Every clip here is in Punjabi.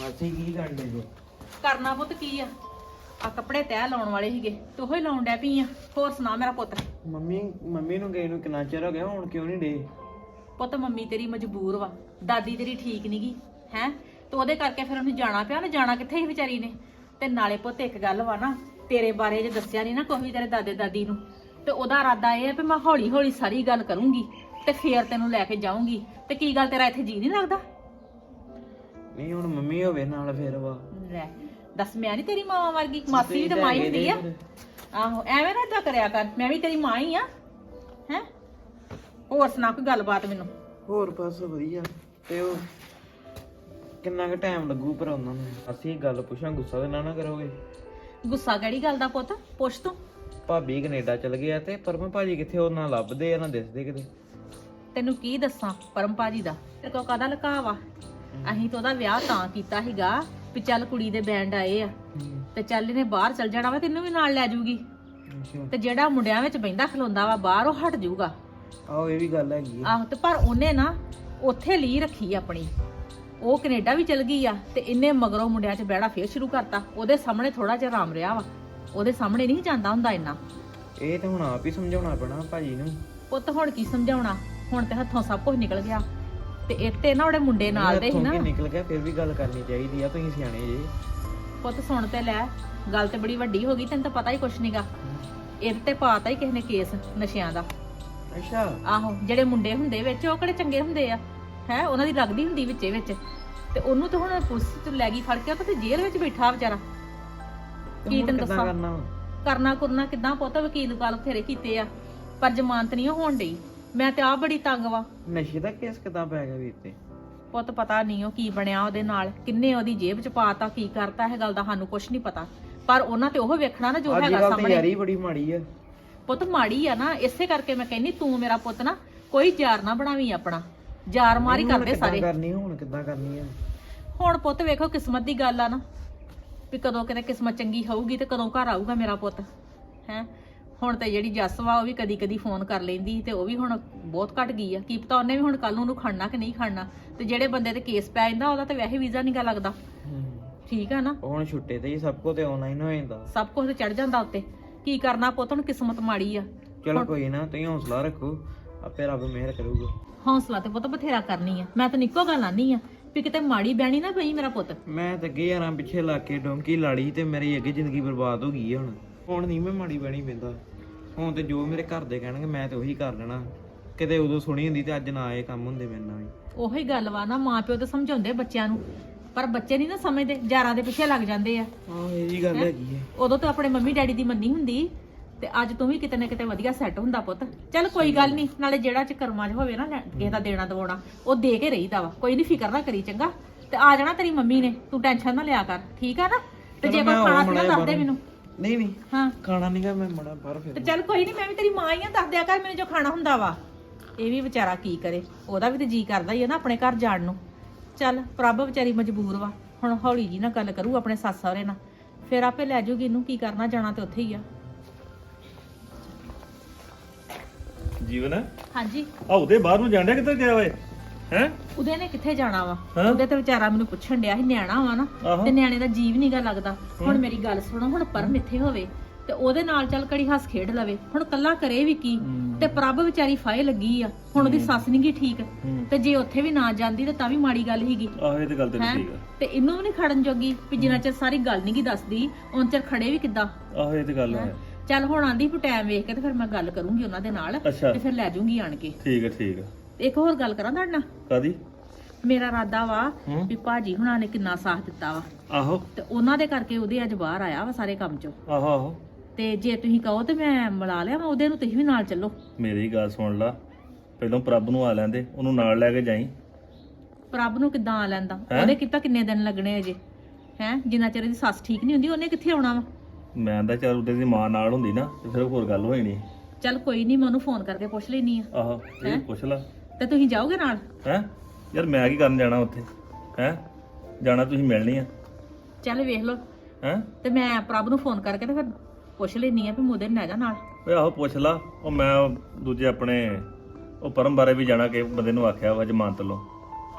ਮਾਸੀ ਕੀ ਕਰਦੇ ਜੋ? ਕਰਨਾ ਪੁੱਤ ਕੀ ਆ? ਆ ਕੱਪੜੇ ਤੈਅ ਲਾਉਣ ਵਾਲੇ ਸੀਗੇ ਤੂੰ ਹੀ ਲਾਉਣ ਡੈ ਪਈ ਆ। ਹੋਰ ਸੁਣਾ ਮੇਰਾ ਪੁੱਤ। ਮੰਮੀ ਮੰਮੀ ਨੂੰ ਗਏ ਨੂੰ ਕਿੰਨਾ ਚਿਰ ਹੋ ਗਿਆ ਹੁਣ ਕਿਉਂ ਨਹੀਂ ਡੇ ਪੁੱਤ ਮੰਮੀ ਤੇਰੀ ਮਜਬੂਰ ਵਾ। ਦਾਦੀ ਤੇਰੀ ਠੀਕ ਨਹੀਂਗੀ ਹੈ? ਤੇ ਉਹਦੇ ਕਰਕੇ ਫਿਰ ਉਹਨੂੰ ਜਾਣਾ ਪਿਆ ਉਹਨੇ ਜਾਣਾ ਕਿੱਥੇ ਸੀ ਵਿਚਾਰੀ ਨੇ? ਤੇ ਨਾਲੇ ਪੁੱਤ ਇੱਕ ਗੱਲ ਵਾ ਨਾ ਤੇਰੇ ਬਾਰੇ ਜੇ ਦੱਸਿਆ ਨਹੀਂ ਨਾ ਕੋਈ ਵੀ ਤੇਰੇ ਦਾਦੇ ਦਾਦੀ ਨੂੰ ਤੇ ਉਹਦਾ ਇਰਾਦਾ ਇਹ ਹੈ ਵੀ ਮੈਂ ਹੌਲੀ ਹੌਲੀ ਸਾਰੀ ਗੱਲ ਕਰੂੰਗੀ। ਤੇ ਫੇਰ ਤੈਨੂੰ ਲੈ ਕੇ ਜਾਊਂਗੀ। ਤੇ ਕੀ ਗੱਲ ਤੇਰਾ ਇੱਥੇ ਜੀ ਨਹੀਂ ਲੱਗਦਾ? ਨਹੀਂ ਹੁਣ ਮੰਮੀ ਹੋਵੇ ਨਾਲ ਫੇਰ ਵਾ। ਲੈ ਦੱਸ ਮੈਂ ਨਹੀਂ ਤੇਰੀ ਮਾਂ ਵਰਗੀ ਮਾਸੀ ਵੀ ਤਾਂ ਮਾਂ ਹੀ ਹੁੰਦੀ ਆ। ਆਹੋ ਐਵੇਂ ਨਾ ਏਦਾਂ ਕਰਿਆ ਕਰ ਮੈਂ ਵੀ ਤੇਰੀ ਮਾਂ ਹੀ ਆ। ਹੈ? ਹੋਰ ਸੁਣਾ ਕੋਈ ਗੱਲਬਾਤ ਮੈਨੂੰ? ਹੋਰ ਬਸ ਵਧੀਆ। ਤੇ ਉਹ ਕਿੰਨਾ ਕੁ ਟਾਈਮ ਲੱਗੂ ਪਰ ਉਹਨਾਂ ਨੂੰ? ਅਸੀਂ ਗੱਲ ਪੁੱਛਾਂ ਗੁੱਸਾ ਤੇ ਨਾ ਨਾ ਕਰੋਗੇ? ਗੁੱਸਾ ਕਿਹੜੀ ਗੱਲ ਦਾ ਪੁੱਤ? ਪੁੱਛ ਤੂੰ। ਭਾਬੀ ਕੈਨੇਡਾ ਚਲ ਗਿਆ ਤੇ ਪਰਮ ਭਾਜੀ ਕਿੱਥੇ ਉਹ ਨਾ ਲੱਭਦੇ ਆ ਨਾ ਦਿਸਦੇ ਕਿਤੇ। ਤੈਨੂੰ ਕੀ ਦੱਸਾਂ ਪਰਮ ਭਾਜੀ ਦਾ? ਤੇਰੇ ਕੋ ਕਾਦਾ ਲਕਾਵਾ ਅਸੀਂ ਤਾਂ ਉਹਦਾ ਵਿਆਹ ਤਾਂ ਕੀਤਾ ਸੀਗਾ ਵੀ ਚੱਲ ਕੁੜੀ ਦੇ ਬੈਂਡ ਆਏ ਆ। ਤੇ ਚੱਲ ਇਹਨੇ ਬਾਹਰ ਚੱਲ ਜਾਣਾ ਵਾ ਤੈਨੂੰ ਵੀ ਨਾਲ ਲੈ ਜਾਊਗੀ ਅੱਛਾ। ਤੇ ਜਿਹੜਾ ਮੁੰਡਿਆਂ ਵਿੱਚ ਬੈਂਦਾ ਖਲੋਂਦਾ ਵਾ ਬਾਹਰ ਉਹ ਹਟ ਜਾਊਗਾ ਆਹੋ ਇਹ ਵੀ ਗੱਲ ਹੈਗੀ ਆਹੋ ਤੇ ਪਰ ਉਹਨੇ ਨਾ ਉੱਥੇ ਲਈ ਰੱਖੀ ਆਪਣੀ। ਉਹ ਕੈਨੇਡਾ ਵੀ ਚਲ ਗਈ ਆ ਤੇ ਇਹਨੇ ਮਗਰੋਂ ਮੁੰਡਿਆਂ 'ਚ ਬਹਿਣਾ ਫੇਰ ਸ਼ੁਰੂ ਕਰਤਾ। ਉਹਦੇ ਸਾਹਮਣੇ ਥੋੜਾ ਜਿਹਾ ਆਰਾਮ ਰਿਹਾ ਵਾ। ਉਹਦੇ ਸਾਹਮਣੇ ਨਹੀਂ ਜਾਂਦਾ ਹੁੰਦਾ ਇੰਨਾ। ਇਹ ਤਾਂ ਹੁਣ ਆਪ ਹੀ ਸਮਝਾਉਣਾ ਪੈਣਾ ਭਾਜੀ ਨੂੰ। ਪੁੱਤ ਹੁਣ ਕੀ ਸਮਝਾਉਣਾ? ਹੁਣ ਤੇ ਹੱਥੋਂ ਸਭ ਕੁਝ ਨਿਕਲ ਗਿਆ। ਤੇ ਇੱਥੇ ਨਾ ਉਹਦੇ ਮੁੰਡੇ ਨਾਲ ਦੇ ਸੀ ਨਾ। ਨਿਕਲ ਗਿਆ ਫਿਰ ਵੀ ਗੱਲ ਕਰਨੀ ਚਾਹੀਦੀ ਆ ਤੁਸੀਂ ਸਿਆਣੇ ਜੇ। ਪੁੱਤ ਸੁਣ ਤੇ ਲੈ ਗੱਲ ਤੇ ਬੜੀ ਵੱਡੀ ਹੋ ਗਈ ਤੈਨੂੰ ਤਾਂ ਪਤਾ ਹੀ ਕੁਛ ਨਹੀਂਗਾ ਇਹ ਤੇ ਪਾਤਾ ਹੀ ਕਿਸੇ ਨੇ ਕੇਸ ਨਸ਼ਿਆਂ ਦਾ। ਅੱਛਾ। ਆਹੋ ਜਿਹੜੇ ਮੁੰਡੇ ਹੁੰਦੇ ਵਿੱਚ ਉਹ ਕਿਹੜੇ ਚੰਗੇ ਹੁੰਦੇ ਆ? ਹੈ ਉਹਨਾਂ ਦੀ ਲੱਗਦੀ ਹੁੰਦੀ ਵਿੱਚੇ ਵਿੱਚ। ਤੇ ਉਹਨੂੰ ਤਾਂ ਹੁਣ ਪੁਲਿਸ ਚ ਲੈ ਗਈ ਫੜ ਕੇ ਉਹ ਤੇ ਜੇਲ੍ਹ ਵਿੱਚ ਬੈਠਾ ਵਿਚਾਰਾ। ਕੀ ਤੈਨੂੰ ਦੱਸਾਂ? ਕਰਨਾ? ਕਰਨਾ ਕੁਰਨਾ ਕਿਦਾਂ ਪੁੱਤ ਵਕੀਲ ਕਾਲ ਬਥੇਰੇ ਕੀਤੇ ਆ। ਪਰ ਜ਼ਮਾਨਤ ਨਹੀਂ ਹੋਣ ਡਈ। ਮੈਂ ਤੇ ਆ ਬੜੀ ਤੰਗ ਵਾ। ਨਸ਼ੇ ਦਾ ਕੇਸ ਕਿਦਾਂ ਪੈ ਗਿਆ ਵੀਰ ਤੇ? ਪੁੱਤ ਪਤਾ ਨਹੀਂ ਉਹ ਕੀ ਬਣਿਆ ਉਹਦੇ ਨਾਲ ਕਿੰਨੇ ਉਹਦੀ ਜੇਬ ਚ ਪਾਤਾ ਕੀ ਕਰਤਾ ਇਹ ਗੱਲ ਦਾ ਸਾਨੂੰ ਕੁਝ ਨਹੀਂ ਪਤਾ। ਪਰ ਉਹਨਾਂ ਤੇ ਉਹ ਵੇਖਣਾ ਨਾ ਜੋ ਅੱਜ ਹੈਗਾ ਕੱਲ ਤੇ ਸਾਹਮਣੇ। ਯਾਰੀ ਬੜੀ ਮਾੜੀ ਆ। ਪੁੱਤ ਮਾੜੀ ਆ ਨਾ ਇਸੇ ਕਰਕੇ ਮੈਂ ਕਹਿੰਨੀ ਤੂੰ ਮੇਰਾ ਪੁੱਤ ਨਾ ਕੋਈ ਯਾਰ ਨਾ ਬਣਾਵੀਂ ਆਪਣਾ। ਯਾਰ ਮਾਰੀ ਹੁਣ ਕਰਦੇ ਕਿੱਦਾਂ ਸਾਰੇ। ਕਰਨੀ ਹੁਣ ਕਿੱਦਾਂ ਕਰਨੀ ਆ? ਹੁਣ ਪੁੱਤ ਵੇਖੋ ਕਿਸਮਤ ਦੀ ਗੱਲ ਆ ਨਾ ਵੀ ਕਦੋਂ ਕਿਤੇ ਕਿਸਮਤ ਚੰਗੀ ਹੋਊਗੀ ਤੇ ਕਦੋਂ ਘਰ ਆਊਗਾ ਮੇਰਾ ਪੁੱਤ ਹੈ? ਹੁਣ ਤੇ ਜਿਹੜੀ ਜੱਸ ਵਾ ਉਹ ਵੀ ਕਦੀ ਕਦੀ ਫੋਨ ਕਰ ਲੈਂਦੀ ਤੇ ਉਹ ਵੀ ਹੁਣ ਬਹੁਤ ਘਟ ਗਈ ਆ। ਕੀ ਪਤਾ ਉਹਨੇ ਵੀ ਹੁਣ ਕੱਲ ਨੂੰ ਉਹਨੂੰ ਖੜਨਾ ਕਿ ਨਹੀਂ ਖੜਨਾ। ਤੇ ਜਿਹੜੇ ਬੰਦੇ ਤੇ ਕੇਸ ਪੈ ਜਾਂਦਾ ਉਹਦਾ ਤੇ ਵੈਸੇ ਵੀਜ਼ਾ ਨਹੀਂਗਾ ਲੱਗਦਾ। ਠੀਕ ਆ ਨਾ? ਹੁਣ ਛੁੱਟੇ ਤੇ ਹੀ ਸਭ ਕੁਝ ਤੇ ਆਨਲਾਈਨ ਹੋ ਜਾਂਦਾ। ਸਭ ਕੁਝ ਤੇ ਚੜ ਜਾਂਦਾ ਉੱਤੇ। ਕੀ ਕਰਨਾ ਪੁੱਤ ਹੁਣ ਕਿਸਮਤ ਮਾੜੀ ਆ। ਚਲੋ ਕੋਈ ਨਾ ਤੁਸੀਂ ਹੌਸਲਾ ਰੱਖੋ। ਆਪੇ ਰੱਬ ਮਿਹਰ ਕਰੂਗਾ। ਹੌਸਲਾ ਤੇ ਪੁੱਤ ਬਥੇਰਾ ਕਰਨੀ ਆ। ਮੈਂ ਤਾਂ ਨਿੱਕੋ ਗੱਲ ਆਨੀ ਆ ਵੀ ਕਿਤੇ ਮਾੜੀ ਬਹਿਣੀ ਨਾ ਪਈ ਮੇਰਾ ਪੁੱਤ। ਮੈਂ ਤਾਂ ਅੱਗੇ ਯਾਰਾਂ ਪਿੱਛੇ ਲਾ ਕੇ ਡੋਂਕੀ ਲਾੜੀ ਤੇ ਮੇਰੀ ਅੱਗੇ ਜ਼ਿੰਦਗੀ ਬਰਬਾਦ ਹੋ ਗਈ ਆ ਹੁਣ। ਹੁਣ ਨਹੀਂ ਮੈਂ ਮਾੜੀ ਬਣੀ ਪੈਂਦਾ। ਹੁਣ ਤੇ ਜੋ ਮੇਰੇ ਘਰ ਦੇ ਕਹਿਣਗੇ ਮੈਂ ਤੇ ਉਹੀ ਕਰ ਲੈਣਾ। ਕਿਤੇ ਉਦੋਂ ਸੁਣੀ ਹੁੰਦੀ ਤੇ ਅੱਜ ਨਾ ਇਹ ਕੰਮ ਹੁੰਦੇ ਮੇਰੇ ਨਾਲ ਵੀ। ਉਹੀ ਗੱਲ ਵਾ ਨਾ ਮਾਂ ਪਿਓ ਤੇ ਸਮਝਾਉਂਦੇ ਬੱਚਿਆਂ ਨੂੰ। ਪਰ ਬੱਚੇ ਨਹੀਂ ਨਾ ਸਮਝਦੇ ਯਾਰਾਂ ਦੇ ਪਿੱਛੇ ਲੱਗ ਜਾਂਦੇ ਆ। ਹਾਂ ਇਹ ਗੱਲ ਹੈਗੀ ਹੈ ਉਦੋਂ ਤਾਂ ਆਪਣੇ ਮੰਮੀ ਡੈਡੀ ਦੀ ਮੰਨੀ ਹੁੰਦੀ ਤੇ ਅੱਜ ਤੂੰ ਵੀ ਕਿਤੇ ਨਾ ਕਿਤੇ ਵਧੀਆ ਸੈੱਟ ਹੁੰਦਾ ਪੁੱਤ। ਚੱਲ ਕੋਈ ਗੱਲ ਨਹੀਂ ਨਾਲੇ ਜਿਹੜਾ ਚ ਕਰਮਾਂ 'ਚ ਹੋਵੇ ਨਾ ਲੈ- ਕਿਸੇ ਦਾ ਦੇਣਾ ਦਵਾਉਣਾ ਉਹ ਦੇ ਕੇ ਰਹੀਦਾ ਵਾ। ਕੋਈ ਨਹੀਂ ਫਿਕਰ ਨਾ ਕਰੀ ਚੰਗਾ। ਤੇ ਆ ਜਾਣਾ ਤੇਰੀ ਮੰਮੀ ਨੇ ਤੂੰ ਟੈਨਸ਼ਨ ਨਾ ਲਿਆ ਕਰ ਠੀਕ ਆ ਨਾ? ਤੇ ਜੇ ਚਲੋ ਕੋਈ ਮੈਂ ਖਾਣਾ ਆਉਣਾ ਪੀਣਾ ਦੱਸ ਦੇ ਮੈਨੂੰ। ਨਹੀਂ ਨਹੀਂ ਹਾਂ। ਖਾਣਾ ਨਹੀਂਗਾ ਮੈਂ ਮੜਾ ਬਾਹਰ ਫਿਰ ਤੇ ਚੱਲ ਕੋਈ ਨਹੀਂ ਮੈਂ ਵੀ ਤੇਰੀ ਮਾਂ ਹੀ ਆ ਦੱਸ ਦਿਆ ਕਰ ਮੈਨੂੰ ਜੋ ਖਾਣਾ ਹੁੰਦਾ ਵਾ। ਇਹ ਵੀ ਵਿਚਾਰਾ ਕੀ ਕਰੇ ਉਹਦਾ ਵੀ ਤੇ ਜੀ ਕਰਦਾ ਹੀ ਆ ਨਾ ਆਪਣੇ ਘਰ ਜਾਣ ਨੂੰ। ਚੱਲ ਪ੍ਰਭ ਵਿਚਾਰੀ ਮਜਬੂਰ ਵਾ ਹੁਣ ਹੌਲੀ ਜੀ ਨਾਲ ਗੱਲ ਕਰੂ ਆਪਣੇ ਸੱਸ ਸਹੁਰੇ ਨਾਲ। ਫਿਰ ਆਪੇ ਲੈ ਜੂਗੀ ਇਹਨੂੰ ਕੀ ਕਰਨਾ ਜਾਣਾ ਤੇ ਉੱਥੇ ਹੀ ਆ। ਜੀਵਨ? ਆ ਹਾਂਜੀ ਉਹਦੇ ਬਾਹਰ ਨੂੰ ਜਾਂਦਿਆ ਕਿੱਧਰ ਗਿਆ ਓਏ? ਹੈ? ਉਹਦੇ ਨੇ ਕਿੱਥੇ ਜਾਣਾ ਵਾ? ਹਾਂ? ਉਹਦੇ ਤੇ ਵਿਚਾਰਾ ਮੈਨੂੰ ਪੁੱਛਣ ਡਿਆ ਸੀ ਨਿਆਣਾ ਵਾ ਨਾ ਆਹੋ। ਤੇ ਨਿਆਣੇ ਦਾ ਜੀਵ ਨਹੀਂਗਾ ਲੱਗਦਾ। ਹੁਣ ਮੇਰੀ ਗੱਲ ਸੁਣੋ ਹੁਣ ਪਰਮ ਇੱਥੇ ਹੋਵੇ ਤੇ ਉਹਦੇ ਨਾਲ ਚੱਲ ਕੜੀ ਹੱਸ ਖੇਡ ਲਵੇ। ਹੁਣ ਕੱਲਾ ਕਰੇ ਵੀ ਕੀ? ਤੇ ਪ੍ਰਭ ਵਿਚਾਰੀ ਫਾਇ ਲੱਗੀ ਆ ਹੁਣ ਉਹਦੀ ਸੱਸ ਨੀ ਗੀ ਠੀਕ। ਤੇ ਜੇ ਉੱਥੇ ਵੀ ਨਾ ਜਾਂਦੀ ਤੇ ਤਾਂ ਵੀ ਮਾੜੀ ਗੱਲ ਹੀਗੀ ਆਹੋ ਇਹ ਤੇ ਗੱਲ ਤੇਰੀ ਹੈਂ? ਠੀਕ ਆ। ਤੇ ਇਹਨੂੰ ਵੀ ਨਹੀਂ ਖੜਨ ਜੋਗੀ ਵੀ ਜਿੰਨਾ ਚਿਰ ਸਾਰੀ ਗੱਲ ਨਹੀਂ ਗੀ ਦੱਸਦੀ ਉਨ ਚਿਰ ਖੜੇ ਵੀ ਕਿੱਦਾਂ? ਆਹੋ ਇਹ ਤੇ ਗੱਲ ਹੈ। ਚੱਲ ਹੁਣ ਆਂਦੀ ਵੀ ਟਾਈਮ ਵੇਖ ਕੇ ਤੇ ਫਿਰ ਮੈਂ ਗੱਲ ਕਰੂੰਗੀ ਉਹਨਾਂ ਦੇ ਨਾਲ ਅੱਛਾ। ਤੇ ਫਿਰ ਲੈ ਜਾਊਂਗੀ ਆਣ ਕੇ। ਠੀਕ ਆ ਠੀਕ ਆ ਇੱਕ ਹੋਰ ਗੱਲ ਕਰਾਂ ਤੁਹਾਡੇ ਨਾਲ? ਕਾਦੀ ਮੇਰਾ ਇਰਾਦਾ ਵਾ ਹੂੰ। ਵੀ ਭਾਜੀ ਹੁਣਾਂ ਨੇ ਕਿੰਨਾ ਸਾਥ ਦਿੱਤਾ ਵਾ। ਆਹੋ। ਤੇ ਉਹਨਾਂ ਦੇ ਕਰਕੇ ਉਹਦੇ ਅੱਜ ਬਾਹਰ ਆਇਆ ਵਾ ਸਾਰੇ ਕੰਮ ਚੋਂ। ਆਹੋ ਆਹੋ। ਤੇ ਜੇ ਤੁਸੀਂ ਕਹੋ ਤੇ ਮੈਂ ਮਿਲਾ ਲਿਆ ਉਹਦੇ ਨੂੰ ਤੁਸੀਂ ਵੀ ਨਾਲ ਚੱਲੋ। ਮੇਰੀ ਗੱਲ ਸੁਣ ਲਾ। ਪਹਿਲਾਂ ਪ੍ਰਭ ਨੂੰ ਆ ਲੈਂਦੇ ਉਹਨੂੰ ਨਾਲ ਲੈ ਕੇ ਜਾਈ। ਪ੍ਰਭ ਨੂੰ ਕਿੱਦਾਂ ਆ ਲੈਂਦਾ? ਹੈਂ? ਉਹਦੇ ਕਿਤਾ ਕਿੰਨੇ ਦਿਨ ਲੱਗਣੇ ਅਜੇ? ਹੈ? ਜਿੰਨਾ ਚਿਰ ਇਹਦੀ ਸੱਸ ਠੀਕ ਨਹੀਂ ਹੁੰਦੀ ਉਹਨੇ ਕਿੱਥੇ ਆਉਣਾ ਵਾ? ਮੈਂ ਤਾਂ ਚੱਲ ਉਹਦੇ ਦੀ ਮਾਂ ਨਾਲ ਹੁੰਦੀ ਨਾ ਤੇ ਫਿਰ ਹੋਰ ਗੱਲ ਹੋਈ ਨਹੀਂ। ਚੱਲ ਕੋਈ ਨਹੀਂ ਮੈਂ ਉਹਨੂੰ ਫੋਨ ਕਰਕੇ ਪੁੱਛ ਲੈਣੀ ਆ ਆਹੋ ਇਹ ਪੁੱਛ ਲਾ। ਤੇ ਤੁਸੀਂ ਜਾਓਗੇ ਨਾਲ? ਹੈ? ਯਾਰ ਮੈਂ ਕੀ ਕਰਨ ਜਾਣਾ ਉੱਥੇ? ਹੈ? ਜਾਣਾ ਤੁਸੀਂ ਮਿਲਣੀ ਆ। ਚੱਲ ਵੇਖ ਲਓ। ਹੈ? ਤੇ ਮੈਂ ਪ੍ਰਭ ਨੂੰ ਫੋਨ ਕਰਕੇ ਤੇ ਫਿਰ ਪੁੱਛ ਲੈਣੀ ਆ ਵੀ ਮੋਦੇ ਨੂੰ ਲੈ ਜਾ ਨਾਲ। ਓਏ ਆਹੋ ਪੁੱਛ ਲਾ। ਉਹ ਮੈਂ ਉਹ ਦੂਜੇ ਆਪਣੇ ਉਹ ਪਰਮ ਬਾਰੇ ਵੀ ਜਾਣਾ ਕਿ ਬੰਦੇ ਨੂੰ ਆਖਿਆ ਵਾ ਜ਼ਮਾਨਤ ਲੋ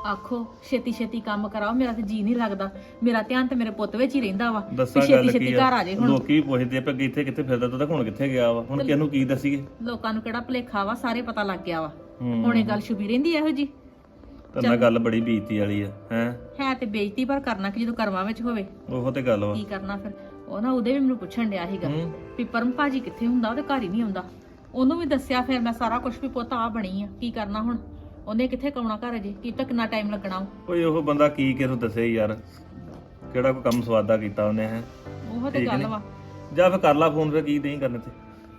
ਆਖੋ ਛੇਤੀ ਛੇਤੀ ਕੰਮ ਕਰਾਓ ਮੇਰਾ ਤੇ ਜੀ ਨਹੀਂ ਲੱਗਦਾ। ਮੇਰਾ ਧਿਆਨ ਤੇ ਮੇਰੇ ਪੁੱਤ ਵਿੱਚ ਹੀ ਰਹਿੰਦਾ ਵਾ ਵੀ ਦੱਸਾਂ ਛੇਤੀ ਗੱਲ ਛੇਤੀ ਕੀ ਘਰ ਆ ਆ ਜੇ ਹੁਣ। ਲੋਕੀ ਪੁੱਛਦੇ ਆ ਕਿ ਇੱਥੇ ਕਿੱਥੇ ਫਿਰਦਾ ਤੂੰ ਤਾਂ ਹੁਣ ਕਿੱਥੇ ਗਿਆ ਵਾ? ਹੁਣ ਕਿਹਨੂੰ ਕੀ ਦੱਸੀਏ? ਲੋਕਾਂ ਨੂੰ ਕਿਹੜਾ ਭਲੇਖਾ ਵਾ ਸਾਰੇ ਪਤਾ ਲੱਗ ਗਿਆ ਵਾ। ਹੁਣ ਇਹ ਗੱਲ ਛੁਪੀ ਰਹਿੰਦੀ ਇਹੋ ਜੀ ਤੇ ਨਾ ਗੱਲ ਬੜੀ ਬੀਤੀ ਵਾਲੀ ਆ ਹੈ? ਹੈ ਤੇ ਬੇਇੱਜ਼ਤੀ ਪਰ ਕਰਨਾ ਕਿ ਜਦੋਂ ਕਰਮਾਂ ਵਿੱਚ ਹੋਵੇ? ਉਹੋ ਤੇ ਗੱਲ ਵਾ। ਕੀ ਕਰਨਾ ਫਿਰ? ਉਹ ਨਾ ਉਹਦੇ ਵੀ ਮੈਨੂੰ ਪੁੱਛਣ ਡਿਆ ਸੀਗਾ ਹੂੰ। ਵੀ ਪਰਮ ਭਾਜੀ ਕਿੱਥੇ ਹੁੰਦਾ? ਉਹਦੇ ਘਰ ਹੀ ਨਹੀਂ ਆਉਂਦਾ ਉਹਨੂੰ ਵੀ ਦੱਸਿਆ ਫਿਰ ਮੈਂ ਸਾਰਾ ਕੁਝ ਵੀ ਪੁੱਤ ਆ ਬਣੀ ਆ। ਕੀ ਕਰਨਾ ਹੁਣ? ਉਹਨੇ ਕਿੱਥੇ ਕਾਉਣਾ ਘਰ ਅਜੇ? ਕੀ ਤੱਕ ਕਿੰਨਾ ਟਾਈਮ ਲੱਗਣਾ। ਓਏ ਉਹ ਬੰਦਾ ਕੀ ਕਿਹਨੂੰ ਦੱਸੇ ਯਾਰ? ਕਿਹੜਾ ਕੋਈ ਕੰਮ ਸਵਾਦਾ ਕੀਤਾ ਉਹਨੇ ਹੈ? ਉਹ ਤੇ ਠੀਕ ਗੱਲ ਨੀ। ਵਾ। ਜਾਂ ਫਿਰ ਕਰ ਲਾ ਫੋਨ ਤੇ ਕੀ ਨਹੀਂ ਕਰਨੇ ਤੇ?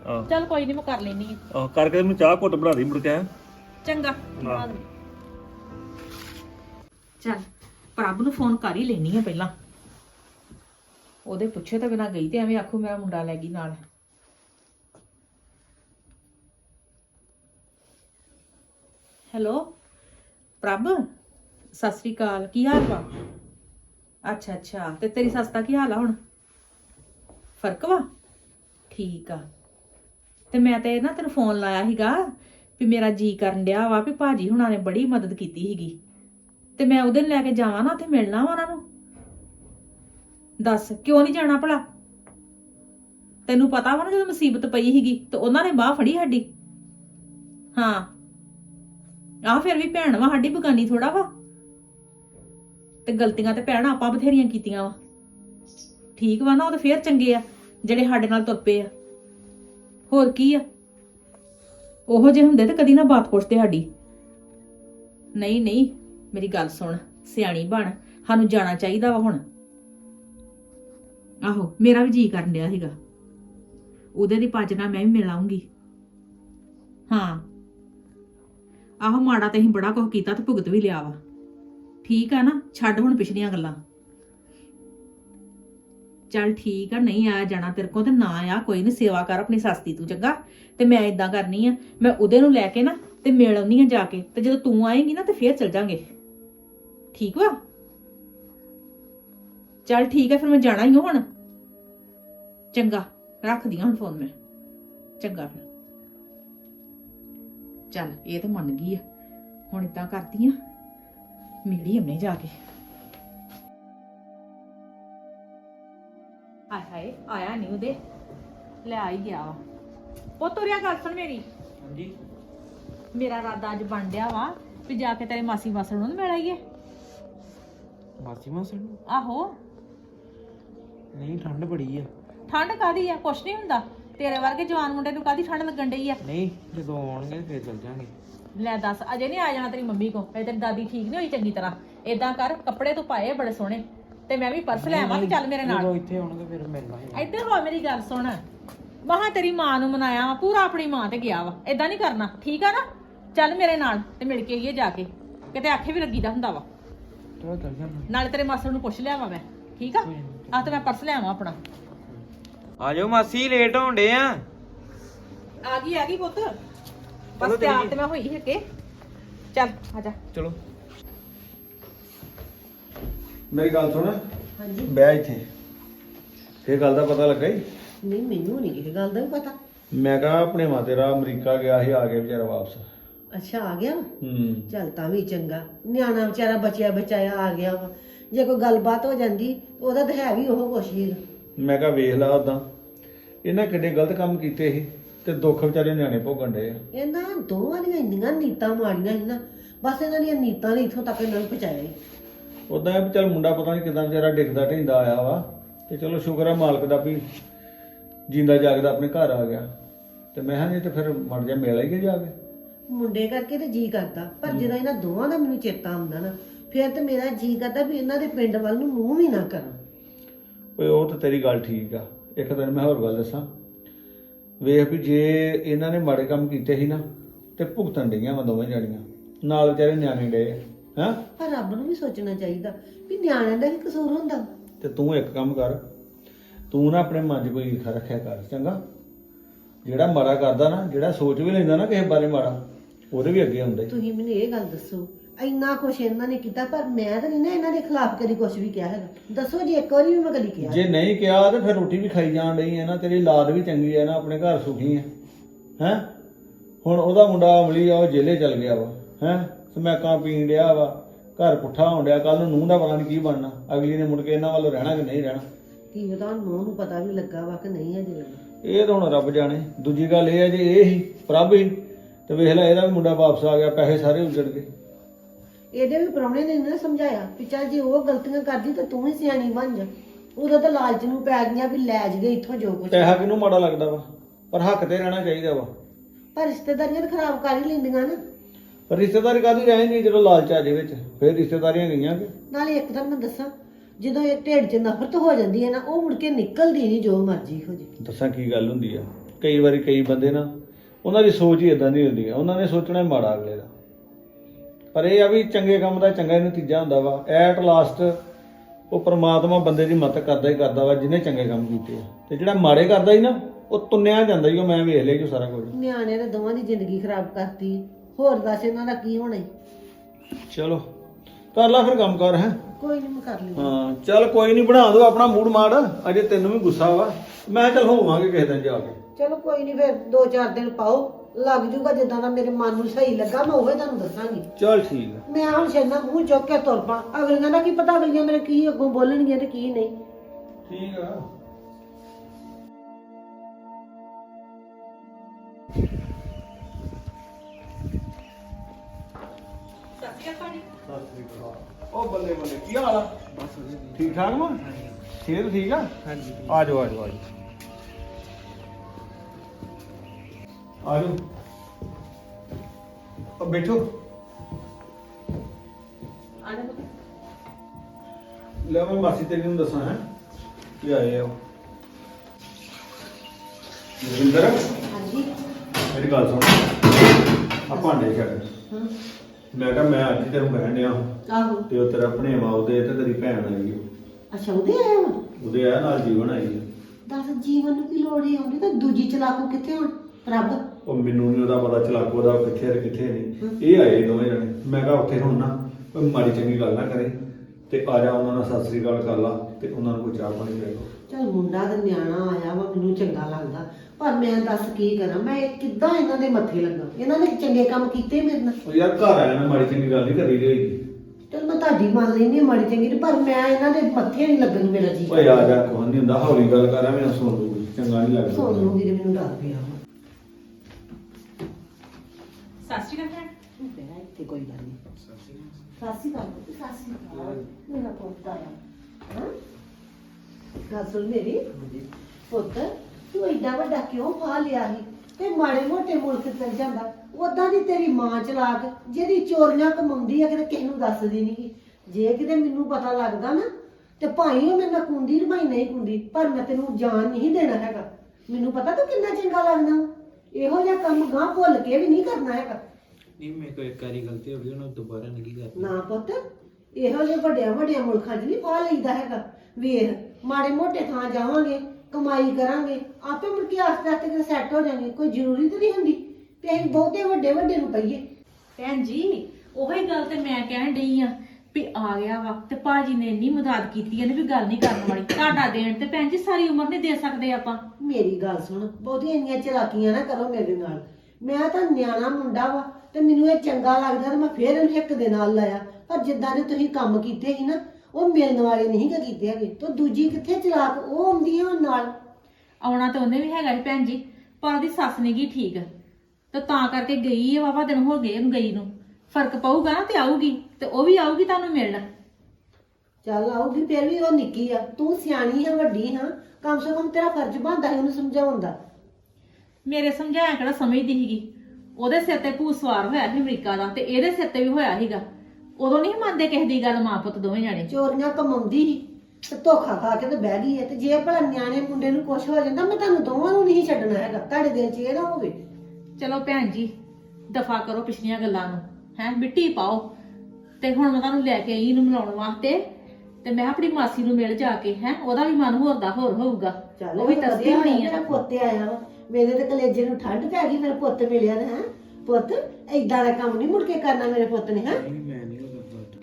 ਆਹ। ਚੱਲ ਕੋਈ ਨਹੀਂ ਮੈਂ ਕਰ ਲੈਣੀ ਆ। ਆਹ ਕਰਕੇ ਮੈਨੂੰ ਚਾਹ ਘੁੱਟ ਬਣਾ ਦੀ ਮੁੜ ਕੇ ਹੈਂ। ਚੰਗਾ। ਹਾਂ। ਚੱਲ ਪ੍ਰਭ ਨੂੰ ਫੋਨ ਕਰ ਹੀ ਲੈਣੀ ਆ ਪਹਿਲਾਂ। ਉਹਦੇ ਪੁੱਛੇ ਤਾਂ ਬਿਨਾ ਗਈ ਤੇ ਐਵੇਂ ਆਖੂ ਮੇਰਾ ਮੁੰਡਾ ਲੈ ਗਈ ਨਾਲ। ਹੈਲੋ ਪ੍ਰਭ ਸਤਿ ਸ੍ਰੀ ਅਕਾਲ। ਕੀ ਹਾਲ ਵਾ? ਅੱਛਾ ਅੱਛਾ। ਤੇ ਤੇਰੀ ਸੱਸ ਦਾ ਕੀ ਹਾਲ ਆ ਹੁਣ? ਫ਼ਰਕ ਵਾ? ਠੀਕ ਆ। ਤੇ ਮੈਂ ਤੇ ਨਾ ਤੈਨੂੰ ਫੋਨ ਲਾਇਆ ਸੀਗਾ ਵੀ ਮੇਰਾ ਜੀ ਕਰਨ ਡਿਆ ਵਾ ਵੀ ਭਾਜੀ ਹੁਣਾਂ ਨੇ ਬੜੀ ਮਦਦ ਕੀਤੀ ਸੀਗੀ। ਤੇ ਮੈਂ ਉਹਦੇ ਨੂੰ ਲੈ ਕੇ ਜਾਵਾਂ ਨਾ, ਉੱਥੇ ਮਿਲਣਾ ਵਾ ਉਹਨਾਂ ਨੂੰ। ਦੱਸ, ਕਿਉਂ ਨਹੀਂ ਜਾਣਾ ਭਲਾ? ਤੈਨੂੰ ਪਤਾ ਵਾ ਨਾ ਜਦੋਂ ਮੁਸੀਬਤ ਪਈ ਸੀਗੀ, ਤੇ ਉਹਨਾਂ ਨੇ ਬਾਹ ਫੜੀ ਸਾਡੀ। ਹਾਂ। ਆਹ ਫਿਰ ਵੀ ਭੈਣ ਵਾ, ਸਾਡੀ ਬਗਾਨੀ ਥੋੜਾ ਵਾ। ਤੇ ਗਲਤੀਆਂ ਤੇ ਭੈਣ ਆਪਾਂ ਬਥੇਰੀਆਂ ਕੀਤੀਆਂ ਵਾ। ਠੀਕ ਵਾ ਨਾ, ਉਹ ਤਾਂ ਫੇਰ ਚੰਗੇ ਆ, ਜਿਹੜੇ ਸਾਡੇ ਨਾਲ ਤੁਰ ਪਏ ਆ। ਹੋਰ ਕੀ ਆ? ਉਹੋ ਜੇ ਹੁੰਦੇ ਤੇ ਕਦੀ ਨਾ ਬਾਤ ਪੁੱਛਦੇ ਸਾਡੀ। ਨਹੀਂ ਨਹੀਂ, ਮੇਰੀ ਗੱਲ ਸੁਣ, ਸਿਆਣੀ ਬਣ, ਸਾਨੂੰ ਜਾਣਾ ਚਾਹੀਦਾ ਵਾ ਹੁਣ। ਆਹੋ, ਮੇਰਾ ਵੀ ਜੀ ਕਰਨ ਡਿਆ ਸੀਗਾ। ਉਹਦੇ ਦੀ ਪਾਜਨਾ ਮੈਂ ਵੀ ਮਿਲ ਹਾਂ। ਆਹੋ, ਮਾੜਾ ਤੇ ਅਸੀਂ ਬੜਾ ਕੁਝ ਕੀਤਾ ਤੇ ਭੁਗਤ ਵੀ ਲਿਆ ਵਾ। ਠੀਕ ਆ ਨਾ, ਛੱਡ ਹੁਣ ਪਿਛਲੀਆਂ ਗੱਲਾਂ। ਚੱਲ ਠੀਕ ਆ, ਨਹੀਂ ਆਇਆ ਜਾਣਾ ਤੇਰੇ ਕੋਲ ਤੇ ਨਾ ਆ, ਕੋਈ ਨਹੀਂ ਸੇਵਾ ਕਰ ਆਪਣੀ ਸੱਸ ਦੀ ਤੂੰ ਚੰਗਾ। ਤੇ ਮੈਂ ਇਦਾਂ ਕਰਨੀ ਆ, ਮੈਂ ਉਹਦੇ ਨੂੰ ਲੈ ਕੇ ਨਾ ਤੇ ਮਿਲ ਆਉਂਦੀ ਆ ਜਾ ਕੇ, ਤੇ ਜਦੋਂ ਤੂੰ ਆਏਂਗੀ ਨਾ ਤੇ ਫੇਰ ਚੱਲ ਜਾਾਂਗੇ। ਠੀਕ ਵਾ? ਚੱਲ ਠੀਕ ਆ, ਫਿਰ ਮੈਂ ਜਾਣਾ ਹੀ ਆ ਹੁਣ। ਚੰਗਾ, ਰੱਖਦੀ ਹਾਂ ਹੁਣ ਫੋਨ ਮੈਂ। ਚੰਗਾ ਫਿਰ। ਚੱਲ, ਇਹ ਤਾਂ ਮੰਨ ਗਈ ਆ। ਹੁਣ ਇਦਾਂ ਕਰਦੀ ਆ। ਮਿਲੀ ਹਮਨੇ ਜਾ ਕੇ। ਹਾਏ ਹਾਏ ਆਇਆ ਨਹੀਂ ਉਹਦੇ। ਲੈ ਆ ਹੀ ਗਿਆ ਵਾ। ਪੁੱਤ ਉਰਿਆ ਗੱਲ ਸੁਣ ਮੇਰੀ। ਹਾਂਜੀ। ਮੇਰਾ ਰਾਦਾ ਅੱਜ ਬਣ ਡਿਆ ਵਾ ਵੀ ਜਾ ਕੇ ਤੇਰੇ ਮਾਸੀ ਮਾਸੜ ਨੂੰ ਮਿਲ ਆਈਏ। ਮਾਸੀ ਮਾਸੜ ਨੂੰ? ਆਹੋ। ਨਹੀਂ ਠੰਡ ਬੜੀ ਆ। ਠੰਡ ਕਾਦੀ ਆ? ਕੁਛ ਨਹੀਂ ਹੁੰਦਾ। ਤੇਰੇ ਵਰਗੇ ਜਵਾਨ ਮੁੰਡੇ ਨੂੰ ਕਾਦੀ ਠੰਡ ਲੱਗਣ ਡਈ ਆ? ਨਹੀਂ ਜਦੋਂ ਆਉਣਗੇ ਫੇਰ ਚੱਲ ਜਾਾਂਗੇ। ਲੈ ਦੱਸ ਅਜੇ ਨਹੀਂ ਆ ਜਾਣਾ ਤੇਰੀ ਮੰਮੀ ਕੋ ਤੇਰੀ ਦਾਦੀ ਠੀਕ ਨਹੀਂ ਹੋਈ ਚੰਗੀ ਤਰ੍ਹਾਂ। ਏਦਾਂ ਕਰ ਕੱਪੜੇ ਤੂੰ ਪਾਏ ਬੜੇ ਸੋਹਣੇ। ਤੇ ਮੈਂ ਵੀ ਪਰਸ ਲੈ ਆਵਾਂ ਤੇ ਚੱਲ ਮੇਰੇ ਨਾਲ। ਜਦੋਂ ਇੱਥੇ ਆਉਣਗੇ ਫਿਰ ਮਿਲਣਾ ਹੀ ਇੱਧਰ ਹੋ ਮੇਰੀ ਗੱਲ ਸੁਣ। ਮਹਾ ਤੇਰੀ ਮਾਂ ਨੂੰ ਮਨਾਇਆ ਵਾ ਪੂਰਾ ਆਪਣੀ ਮਾਂ ਤੇ ਗਿਆ ਵਾ। ਏਦਾਂ ਨਹੀਂ ਕਰਨਾ ਠੀਕ ਆ ਨਾ? ਚੱਲ ਮੇਰੇ ਨਾਲ ਤੇ ਮਿਲ ਕੇ ਆਈਏ ਜਾ ਕੇ। ਕਿਤੇ ਆਖੇ ਵੀ ਲੱਗੀਦਾ ਹੁੰਦਾ ਵਾ। ਚਲੋ ਨਾਲੇ ਤੇਰੇ ਮਾਸੜ ਨੂੰ ਪੁੱਛ ਲਿਆ ਵਾ ਮੈਂ ਠੀਕ ਆ? ਆ ਤੇ ਮੈਂ ਪਰਸ ਲੈ ਆਵਾਂ ਆਪਣਾ। ਆ ਜਾਓ ਮਾਸੀ ਲੇਟ ਹੋਣ ਡੇ ਆ। ਆ ਗਈ ਆ ਗਈ ਪੁੱਤ। ਬਸ ਤਿਆਰ। ਤੇ ਮੈਂ ਹੋਈ ਹੈ ਕਿ ਚੱਲ ਆ ਜਾ। ਚਲੋ। ਮੇਰੀ ਗੱਲ ਸੁਣ। ਹਾਂਜੀ। ਬਹਿ ਇੱਥੇ। ਇਹ ਗੱਲ ਦਾ ਪਤਾ ਲੱਗਾ ਹੀ ਨਹੀਂ ਮੈਨੂੰ ਨਹੀਂ ਕਿਸੇ ਗੱਲ ਦਾ ਵੀ ਪਤਾ। ਮੈਂ ਕਹਾ ਆਪਣੇ ਮਾਂ ਤੇਰਾ ਅਮਰੀਕਾ ਗਿਆ ਸੀ ਆ ਕੇ ਵਿਚਾਰਾ ਵਾਪਸ। ਅੱਛਾ ਆ ਗਿਆ? ਹੂੰ। ਚੱਲ ਤਾਂ ਵੀ ਚੰਗਾ। ਨਿਆਣਾ ਵਿਚਾਰਾ ਬਚਿਆ ਬਚਾਇਆ ਆ ਗਿਆ ਵਾ। ਜੇ ਕੋਈ ਗੱਲਬਾਤ ਹੋ ਜਾਂਦੀ ਉਹਦਾ ਤਾਂ ਹੈ ਵੀ ਉਹ ਕੁਛ ਹੀ। ਮੈਂ ਕਹਾ ਵੇਖ ਲਾ ਉਦਾਂ ਇਹਨਾਂ ਕਿੱਡੇ ਗਲਤ ਕੰਮ ਕੀਤੇ ਸੀ ਤੇ ਦੁੱਖ ਵਿਚਾਰੇ ਨਿਆਣੇ ਭੋਗਣ ਡੇ ਆ। ਇਹਨਾਂ ਦੋਵਾਂ ਦੀਆਂ ਇੰਨੀਆਂ ਨੀਤਾਂ ਮਾੜੀਆਂ ਸੀ ਨਾ। ਬਸ ਇਹਨਾਂ ਦੀਆਂ ਨੀਤਾਂ ਨੇ ਇੱਥੋਂ ਤੱਕ ਇਹਨਾਂ ਨੂੰ ਪਹੁੰਚਾਇਆ। ਉਦਾਂ ਇਹ ਵੀ ਚੱਲ ਮੁੰਡਾ ਪਤਾ ਨਹੀਂ ਕਿਦਾਂ ਵਿਚਾਰਾ ਡਿੱਗਦਾ ਢਿੰਦਾ ਆਇਆ ਵਾ ਤੇ ਚਲੋ ਸ਼ੁਕਰ ਆ ਮਾਲਕ ਦਾ ਵੀ ਜਿੰਦਾ ਜਾਗਦਾ ਆਪਣੇ ਘਰ ਆ ਗਿਆ। ਤੇ ਮੈਂ ਹਾਂ ਨਹੀਂ ਤੇ ਫਿਰ ਮਰ ਜਾ ਮਿਲ ਜਾ ਕੇ? ਮੁੰਡੇ ਕਰਕੇ ਤੇ ਜੀ ਕਰਦਾ ਪਰ ਜਦੋਂ ਇਹਨਾਂ ਦੋਵਾਂ ਦਾ ਮੈਨੂੰ ਚੇਤਾ ਆਉਂਦਾ ਨਾ ਫਿਰ ਤੇ ਮੇਰਾ ਜੀ ਕਰਦਾ ਵੀ ਇਹਨਾਂ ਦੇ ਪਿੰਡ ਵੱਲ ਨੂੰ ਮੂੰਹ ਵੀ ਨਾ ਕਰਾਂ ਓਏ ਉਹ ਤਾਂ ਤੇਰੀ ਗੱਲ ਠੀਕ ਆ। ਇੱਕ ਦਿਨ ਮੈਂ ਹੋਰ ਗੱਲ ਦੱਸਾਂ। ਵੇਖ ਵੀ ਜੇ ਇਹਨਾਂ ਨੇ ਮਾੜੇ ਕੰਮ ਕੀਤੇ ਸੀ ਨਾ ਤੇ ਭੁਗਤਣ ਡਈਆਂ ਵਾ ਦੋਵੇਂ ਜਣੀਆਂ। ਨਾਲ ਵਿਚਾਰੇ ਨਿਆਣੇ ਗਏ ਹਾਂ? ਪਰ ਰੱਬ ਨੂੰ ਵੀ ਸੋਚਣਾ ਚਾਹੀਦਾ ਵੀ ਨਿਆਣਿਆਂ ਦਾ ਕੀ ਕਸੂਰ ਹੁੰਦਾ। ਤੇ ਤੂੰ ਇੱਕ ਕੰਮ ਕਰ ਤੂੰ ਨਾ ਆਪਣੇ ਮਨ 'ਚ ਕੋਈ ਈਰਖਾ ਰੱਖਿਆ ਕਰ ਚੰਗਾ? ਜਿਹੜਾ ਮਾੜਾ ਕਰਦਾ ਨਾ ਜਿਹੜਾ ਸੋਚ ਵੀ ਲੈਂਦਾ ਨਾ ਕਿਸੇ ਬਾਰੇ ਮਾੜਾ ਉਹਦੇ ਵੀ ਅੱਗੇ ਆਉਂਦਾ। ਤੁਸੀਂ ਮੈਨੂੰ ਇਹ ਗੱਲ ਦੱਸੋ ਇੰਨਾ ਕੁਛ ਇਹਨਾਂ ਨੇ ਕੀਤਾ ਪਰ ਮੈਂ ਤਾਂ ਨਹੀਂ ਨਾ ਇਹਨਾਂ ਦੇ ਖਿਲਾਫ ਕਦੀ ਕੁਛ ਵੀ ਕਿਹਾ ਹੈਗਾ। ਦੱਸੋ ਜੇ ਇੱਕ ਵਾਰੀ ਵੀ ਮੈਂ ਕਦੀ ਕਿਹਾ। ਜੇ ਨਹੀਂ ਕਿਹਾ ਤੇ ਫਿਰ ਰੋਟੀ ਵੀ ਖਾਈ ਜਾਣ ਡਈ ਹੈ ਨਾ ਤੇਰੀ ਲਾਦ ਵੀ ਚੰਗੀ ਹੈ ਨਾ ਆਪਣੇ ਘਰ ਸੁਖੀ ਹੈ। ਹੈ? ਹੁਣ ਉਹਦਾ ਮੁੰਡਾ ਅਮਲੀ ਆ ਉਹ ਜੇਲੇ ਚਲ ਗਿਆ ਵਾ। ਹੈ? ਸਮੈਕਾਂ ਪੀਣ ਡਿਆ ਵਾ ਘਰ ਪੁੱਠਾ ਹੋਣ ਡਿਆ ਕੱਲ ਨੂੰ ਨੂੰਹ ਦਾ ਪਤਾ ਨਹੀਂ ਕੀ ਬਣਨਾ ਅਗਲੀ ਨੇ ਮੁੜ ਕੇ ਇਹਨਾਂ ਵੱਲੋਂ ਰਹਿਣਾ ਕਿ ਨਹੀਂ ਰਹਿਣਾ। ਕੀ ਪਤਾ ਨੂੰਹ ਨੂੰ ਪਤਾ ਵੀ ਲੱਗਾ ਵਾ ਕਿ ਨਹੀਂ ਅਜੇ ਲੱਗਾ। ਇਹ ਤਾਂ ਹੁਣ ਰੱਬ ਜਾਣੇ ਦੂਜੀ ਗੱਲ ਇਹ ਹੈ ਜੇ ਇਹ ਹੀ ਪ੍ਰਭ ਹੀ ਤੇ ਵੇਖ ਲੈ ਇਹਦਾ ਵੀ ਮੁੰਡਾ ਵਾਪਸ ਆ ਗਿਆ ਪੈਸੇ ਸਾਰੇ ਉੱਜੜ ਗਏ। ਇਹਦੇ ਵੀ ਪ੍ਰਾਹੁਣੇ ਨੇ ਨਾ ਸਮਝਾਇਆ ਵੀ ਚੱਲ ਜੇ ਉਹ ਗਲਤੀਆਂ ਕਰਦੀ ਤਾਂ ਤੂੰ ਵੀ ਸਿਆਣੀ ਬਣ ਜਾ। ਉਦੋਂ ਤਾਂ ਲਾਲਚ ਨੂੰ ਪੈ ਗਈਆਂ ਵੀ ਲੈ ਜਗੇ ਇੱਥੋਂ ਜੋ ਕੁਝ ਪੈਸਾ ਕਿਹਨੂੰ ਮਾੜਾ ਲੱਗਦਾ ਵਾ? ਪਰ ਹੱਕ ਤੇ ਰਹਿਣਾ ਚਾਹੀਦਾ ਵਾ। ਪਰ ਰਿਸ਼ਤੇਦਾਰੀਆਂ ਤਾਂ ਖਰਾਬ ਕਰ ਹੀ ਲੈਂਦੀਆਂ ਨਾ। ਪਰ ਰਿਸ਼ਤੇਦਾਰੀ ਕਾਹਦੀ ਰਹਿ ਨਹੀਂ ਜਦੋਂ ਲਾਲਚ ਆ ਜੇ ਵਿੱਚ? ਫਿਰ ਰਿਸ਼ਤੇਦਾਰੀਆਂ ਗਈਆਂ ਕਿ? ਨਾਲੇ ਇੱਕ ਤਾਂ ਮੈਂ ਦੱਸਾਂ ਜਦੋਂ ਇਹ ਢਿੱਡ 'ਚ ਨਫ਼ਰਤ ਹੋ ਜਾਂਦੀ ਹੈ ਨਾ ਉਹ ਮੁੜ ਕੇ ਨਿਕਲਦੀ ਨਹੀਂ ਜੋ ਮਰਜ਼ੀ ਹੋ ਜੇ। ਦੱਸਾਂ ਕੀ ਗੱਲ ਹੁੰਦੀ ਆ। ਕਈ ਵਾਰੀ ਕਈ ਬੰਦੇ ਨਾ ਉਹਨਾਂ ਦੀ ਸੋਚ ਹੀ ਇਦਾਂ ਦੀ ਹੁੰਦੀ ਆ। ਉਹਨਾਂ ਨੇ ਸੋਚਣਾ ਹੀ ਮਾੜਾ ਅਗਲੇ ਦਾ। ਪਰ ਇਹ ਆ ਵੀ ਚੰਗੇ ਕੰਮ ਦਾ ਚੰਗਾ ਹੀ ਨਤੀਜਾ ਹੁੰਦਾ ਵਾ। ਐਟ ਲਾਸਟ ਉਹ ਪ੍ਰਮਾਤਮਾ ਬੰਦੇ ਦੀ ਮਦਦ ਕਰਦਾ ਹੀ ਕਰਦਾ ਵਾ ਜਿਹਨੇ ਚੰਗੇ ਕੰਮ ਕੀਤੇ ਆ। ਤੇ ਜਿਹੜਾ ਮਾੜੇ ਕਰਦਾ ਹੀ ਨਾ ਉਹ ਤੁੰਨਿਆ ਜਾਂਦਾ ਹੀ ਉਹ ਮੈਂ ਵੇਖ ਲਿਆ ਜੋ ਸਾਰਾ ਕੁਝ। ਨਿਆਣੇ ਨੇ ਦੋਵਾਂ ਦੀ ਜ਼ਿੰਦਗੀ ਖਰਾਬ ਕਰਤੀ। ਹੋਰ ਦੱਸ ਇਹਨਾਂ ਦਾ ਕੀ ਹੋਣਾ ਈ? ਚਲੋ ਕਰ ਲੈ ਫਿਰ ਕੰਮ ਕਰ ਹੈ? ਕੋਈ ਨਹੀਂ ਮੈਂ ਕਰ ਲਈ ਹਾਂ ਚੱਲ ਕੋਈ ਨਹੀਂ ਬਣਾ ਦੋ ਆਪਣਾ ਮੂਡ ਮਾੜ। ਅਜੇ ਤੈਨੂੰ ਵੀ ਗੁੱਸਾ ਵਾ। ਮੈਂ ਕਿਹਾ ਚੱਲ ਹੋਵਾਂਗੇ ਕਿਸੇ ਦਿਨ ਜਾ ਕੇ। ਚਲੋ ਕੋਈ ਨਹੀਂ ਫਿਰ ਦੋ ਚਾਰ ਦਿਨ ਪਾਓ। ਲੱਗ ਜੂਗਾ ਜਿੱਦਾਂ ਦਾ ਮੇਰੇ ਮਨ ਨੂੰ ਸਹੀ ਲੱਗਾ ਮੈਂ ਉਹੇ ਤੁਹਾਨੂੰ ਦੱਸਾਂਗੀ। ਚੱਲ ਠੀਕ ਆ। ਮੈਂ ਹੁਣ ਛੇਨਾ ਮੂੰਹ ਚੁੱਕ ਕੇ ਤੁਰ ਪਾ। ਅਗਲੀਆਂ ਦਾ ਕੀ ਪਤਾ ਅਗਲੀਆਂ ਮੇਰੇ ਕੀ ਅੱਗੋਂ ਬੋਲਣਗੀਆਂ ਤੇ ਕੀ ਨਹੀਂ। ਠੀਕ ਆ। ਉਹ ਬੱਲੇ ਬੱਲੇ ਕੀ ਹਾਲ ਆ? ਬਸ ਠੀਕ ਠਾਕ ਮਾ ਸਿਹਤ ਠੀਕ ਆ? ਹਾਂਜੀ। ਆ ਜਾਓ ਆ ਜਾਓ ਆ ਜਾਓ ਆ ਜਾਓ ਉਹ ਬੈਠੋ ਲੈ ਮੈਂ ਮਾਸੀ ਤੇਰੀ ਨੂੰ ਦੱਸਾਂ ਹੈ ਕੀ ਆਏ ਆ ਉਹ। ਰਵਿੰਦਰ ਹਾਂਜੀ। ਮੇਰੀ ਗੱਲ ਸੁਣ। ਆ ਭਾਂਡੇ ਛੱਡ। ਹਾਂ। ਮੈਂ ਕਿਹਾ ਮੈਂ ਅੱਜ ਹੀ ਤੈਨੂੰ ਕਹਿਣ ਡਿਆ ਆਹੋ। ਤੇ ਉਹ ਤੇਰਾ ਭਣੇਵਾ ਉਹਦੇ ਤੇ ਤੇਰੀ ਭੈਣ ਆਈ ਓ। ਅੱਛਾ ਉਹਦੇ ਆਇਆ ਵਾ? ਉਹਦੇ ਆ ਨਾਲ ਜੀਵਨ ਆਈ ਆ। ਦੱਸ ਜੀਵਨ ਨੂੰ ਕੀ ਲੋੜ ਹੈ ਉਹਦੀ ਤਾਂ ਦੂਜੀ ਚਲਾਕੂ ਕਿੱਥੇ ਹੁਣ? ਰੱਬ। ਉਹ ਮੈਨੂੰ ਨਹੀਂ ਉਹਦਾ ਪਤਾ ਚਲਾਕੋ ਦਾ ਕਿੱਥੇ ਹੈ ਕਿੱਥੇ ਨਹੀਂ। ਇਹ ਆਏ ਦੋਵੇਂ ਜਣੇ। ਮੈਂ ਕਿਹਾ ਉੱਥੇ ਹੁਣ ਨਾ ਕੋਈ ਮਾੜੀ ਚੰਗੀ ਗੱਲ ਨਾ ਕਰੇ। ਤੇ ਆ ਜਾ ਉਹਨਾਂ ਨਾਲ ਸਤਿ ਸ੍ਰੀ ਅਕਾਲ ਕਰ ਲਾ ਤੇ ਉਹਨਾਂ ਨੂੰ ਕੋਈ ਚਾਹ ਪਾਣੀ ਦੇ ਦੋ ਚਲ ਮੁੰਡਾ ਤੇ ਨਿਆਣਾ ਆਇਆ ਵਾ ਮੈਨੂੰ ਚੰਗਾ ਲੱਗਦਾ। ਪਰ ਮੈਂ ਦੱਸ ਕੀ ਕਰਾਂ? ਮੈਂ ਕਿੱਦਾਂ ਇਹਨਾਂ ਦੇ ਮੱਥੇ ਲੱਗਾ? ਇਹਨਾਂ ਨੇ ਚੰਗੇ ਕੰਮ ਕੀਤੇ ਮੇਰੇ ਨਾਲ। ਉਹ ਯਾਰ ਘਰ ਆਇਆ ਨਾ ਮਾੜੀ ਚੰਗੀ ਗੱਲ ਨਹੀਂ ਕਰੀ ਦੀ ਹੋਈ ਚਲ ਮੈਂ ਤੁਹਾਡੀ ਮੰਨ ਲੈਂਦੀ ਹਾਂ ਮਾੜੀ ਚੰਗੀ ਤੇ ਪਰ ਮੈਂ ਇਹਨਾਂ ਦੇ ਮੱਥੇ ਨਹੀਂ ਲੱਗਣ ਮੇਰਾ ਜੀ। ਓਏ ਆ ਜਾ ਕੋਹ ਨਹੀਂ ਹੁੰਦਾ ਹੌਲੀ ਗੱਲ ਕਰ ਐਵੇਂ ਨਾ ਸੁਣ ਲੂਗੀ ਚੰਗਾ ਨਹੀਂ ਲੱਗਦਾ। ਸੁਣ ਲੂੰਗੀ ਤੇ ਮੈਨੂੰ ਡਰ ਪਿਆ। ਵਾ ਸਤਿ ਸ਼੍ਰੀ ਅਕਾਲ ਭੈਣ। ਬਹਿ ਇੱਥੇ ਕੋਈ ਗੱਲ ਨਹੀਂ ਸਾਸੀ ਕਰ ਸਾਸੀ ਮੇਰਾ ਪੁੱਤ ਆਇਆ। ਹਾਂ? ਗੱਲ ਸੁਣ ਮੇਰੀ। ਪੁੱਤ ਤੂੰ ਏਡਾ ਵੱਡਾ ਕਿਉਂ ਫਾ ਲਿਆ ਸੀ? ਤੇ ਮਾੜੇ ਮੋਟੇ ਮੁਲਕ ਚਲ ਜਾਂਦਾ। ਉਦਾਂ ਦੀ ਤੇਰੀ ਮਾਂ ਚਲਾਕ ਜਿਹਦੀ ਚੋਰੀਆਂ ਕਮਾਉਂਦੀ ਆ ਕਿਤੇ ਕਿਸੇ ਨੂੰ ਦੱਸਦੀ ਨਹੀਂ ਜੇ ਕਿਤੇ ਮੈਨੂੰ ਪਤਾ ਲੱਗਦਾ ਨਾ ਤੇ ਭਾਈ ਉਹ ਮੇਰੇ ਨਾਲ ਕੁੰਦੀ ਨਹੀਂ ਭਾਈ ਨਹੀਂ ਕੁੰਦੀ ਪਰ ਮੈਂ ਤੈਨੂੰ ਜਾਨ ਨਹੀਂ ਦੇਣਾ ਹੈਗਾ। ਮੈਨੂੰ ਪਤਾ ਤੂੰ ਕਿੰਨਾ ਚੰਗਾ ਲੱਗਦਾ। ਇਹੋ ਜਿਹਾ ਕੰਮ ਗਾਂ ਭੁੱਲ ਕੇ ਵੀ ਨਹੀਂ ਕਰਨਾ ਹੈਗਾ। ਨਹੀਂ ਮੇਰੇ ਕੋਲ ਇੱਕ ਵਾਰੀ ਗਲਤੀ ਹੋ ਗਈ ਉਹਨੂੰ ਦੁਬਾਰਾ ਨਹੀਂ ਕਰਨੀ। ਨਾ ਪੁੱਤ ਇਹੋ ਜਿਹੇ ਵੱਡਿਆਂ ਵੱਡਿਆਂ ਮੁਲਕਾਂ 'ਚ ਨਹੀਂ ਪਾ ਲਈਦਾ ਹੈਗਾ। ਵੇਖ ਮਾੜੇ ਮੋਟੇ ਥਾਂ ਜਾਵਾਂਗੇ ਕਮਾਈ ਕਰਾਂਗੇ ਆਪੇ ਮੁੜ ਕੇ ਆਸਤੇ ਆਸਤੇ ਕਿਤੇ ਸੈੱਟ ਹੋ ਜਾਵਾਂਗੇ ਕੋਈ ਜ਼ਰੂਰੀ ਤਾਂ ਨਹੀਂ ਹੁੰਦੀ ਤੇ ਅਸੀਂ ਬਹੁਤੇ ਵੱਡੇ ਵੱਡੇ ਨੂੰ ਪਈਏ। ਭੈਣ ਜੀ ਉਹੀ ਗੱਲ ਤੇ ਮੈਂ ਕਹਿਣ ਡਈ ਆ ਵੀ ਆ ਗਿਆ ਵਾ ਤੇ ਭਾਜੀ ਨੇ ਇੰਨੀ ਮਦਦ ਕੀਤੀ ਇਹਨੇ ਵੀ ਗੱਲ ਨਹੀਂ ਕਰਨ ਵਾਲੀ। ਤੁਹਾਡਾ ਦੇਣ ਤੇ ਭੈਣ ਜੀ ਸਾਰੀ ਉਮਰ ਨਹੀਂ ਦੇ ਸਕਦੇ ਆਪਾਂ। ਮੇਰੀ ਗੱਲ ਸੁਣ ਬਹੁਤੀਆਂ ਇੰਨੀਆਂ ਚਲਾਕੀਆਂ ਨਾ ਕਰੋ ਮੇਰੇ ਨਾਲ। ਮੈਂ ਤਾਂ ਨਿਆਣਾ ਮੁੰਡਾ ਵਾ ਤੇ ਮੈਨੂੰ ਇਹ ਚੰਗਾ ਲੱਗਦਾ ਤੇ ਮੈਂ ਫੇਰ ਇਹਨੂੰ ਇੱਕ ਦੇ ਨਾਲ ਲਾਇਆ। ਪਰ ਜਿੱਦਾਂ ਦੇ ਤੁਸੀਂ ਕੰਮ ਕੀਤੇ ਸੀ ਨਾ ਉਹ ਮਿਲਣ ਵਾਲੇ ਨਹੀਂ ਗਾ ਕੀਤੇ ਹੈਗੇ। ਤੇ ਦੂਜੀ ਕਿੱਥੇ ਚਲਾਕ? ਉਹ ਆਉਂਦੀ ਹੈ ਉਹ ਨਾਲ। ਆਉਣਾ ਤਾਂ ਉਹਨੇ ਵੀ ਹੈਗਾ ਸੀ ਭੈਣ ਜੀ ਪਰ ਉਹਦੀ ਸੱਸ ਨੀ ਗੀ ਠੀਕ। ਤੇ ਤਾਂ ਕਰਕੇ ਗਈ ਹੈ ਵਾਵਾ ਦਿਨ ਹੋ ਗਏ ਉਹਨੂੰ ਗਈ ਨੂੰ। ਫ਼ਰਕ ਪਊਗਾ ਨਾ ਤੇ ਆਊਗੀ ਤੇ ਉਹ ਵੀ ਆਊਗੀ ਤੁਹਾਨੂੰ ਮਿਲਣ। ਚੱਲ ਆਊਗੀ ਫਿਰ ਵੀ ਉਹ ਨਿੱਕੀ ਆ। ਤੂੰ ਸਿਆਣੀ ਹੈ ਵੱਡੀ ਹਾਂ ਕਮ ਸੇ ਕਮ ਤੇਰਾ ਫਰਜ਼ ਬਣਦਾ ਹੈ ਉਹਨੂੰ ਸਮਝਾਉਣ ਦਾ। ਮੇਰੇ ਸਮਝਾਇਆ ਕਿਹੜਾ ਸਮਝਦੀ ਸੀਗੀ? ਉਹਦੇ ਸਿਰ ਤੇ ਭੂਤ ਸਵਾਰ ਹੋਇਆ ਸੀ ਅਮਰੀਕਾ ਦਾ ਤੇ ਇਹਦੇ ਸਿਰ ਤੇ ਵੀ ਹੋਇਆ ਸੀਗਾ। ਉਦੋਂ ਨਹੀਂ ਮੰਨਦੇ ਕਿਸੇ ਦੀ ਗੱਲ ਮਾਂ ਪੁੱਤ ਦੋਵੇਂ ਜਾਣੇ। ਚੋਰੀਆਂ ਕਮਾਉਂਦੀ ਸੀ ਤੇ ਧੋਖਾ ਖਾ ਕੇ ਤੇ ਬਹਿ ਗਈ ਹੈ ਤੇ ਜੇ ਭਲਾ ਨਿਆਣੇ ਮੁੰਡੇ ਨੂੰ ਕੁਛ ਹੋ ਜਾਂਦਾ ਮੈਂ ਤੁਹਾਨੂੰ ਦੋਵਾਂ ਨੂੰ ਨਹੀਂ ਛੱਡਣਾ ਹੈਗਾ। ਤੁਹਾਡੇ ਦਿਲ 'ਚ ਇਹ ਨਾ ਹੋਵੇ। ਚਲੋ ਭੈਣ ਜੀ ਦਫਾ ਕਰੋ ਪਿਛਲੀਆਂ ਗੱਲਾਂ ਨੂੰ ਹੈ? ਮਿੱਟੀ ਪਾਓ। ਤੇ ਹੁਣ ਮੈਂ ਤੁਹਾਨੂੰ ਲੈ ਕੇ ਆਈ ਇਹਨੂੰ ਮਿਲਾਉਣ ਵਾਸਤੇ ਤੇ ਮੈਂ ਆਪਣੀ ਮਾਸੀ ਨੂੰ ਮਿਲ ਜਾ ਕੇ ਹੈ? ਉਹਦਾ ਵੀ ਮਨ ਹੋਰ ਦਾ ਹੋਰ ਹੋਊਗਾ। ਚੱਲ ਉਹ ਵੀ ਵਧੀਆ ਤਰਸਦੀ ਹੋਣੀ ਮੇਰਾ ਆ ਪੁੱਤ ਆਇਆ ਵਾ। ਮੇਰੇ ਤੇ ਕਲੇਜੇ ਨੂੰ ਠੰਡ ਪੈ ਗਈ ਮੇਰਾ ਪੁੱਤ ਮਿਲਿਆ ਨਾ ਹੈ? ਪੁੱਤ ਏਦਾਂ ਦਾ ਕੰਮ ਨਹੀਂ ਮੁੜ ਕੇ ਕਰਨਾ ਮੇਰੇ ਪੁੱਤ ਨੇ ਹੈ?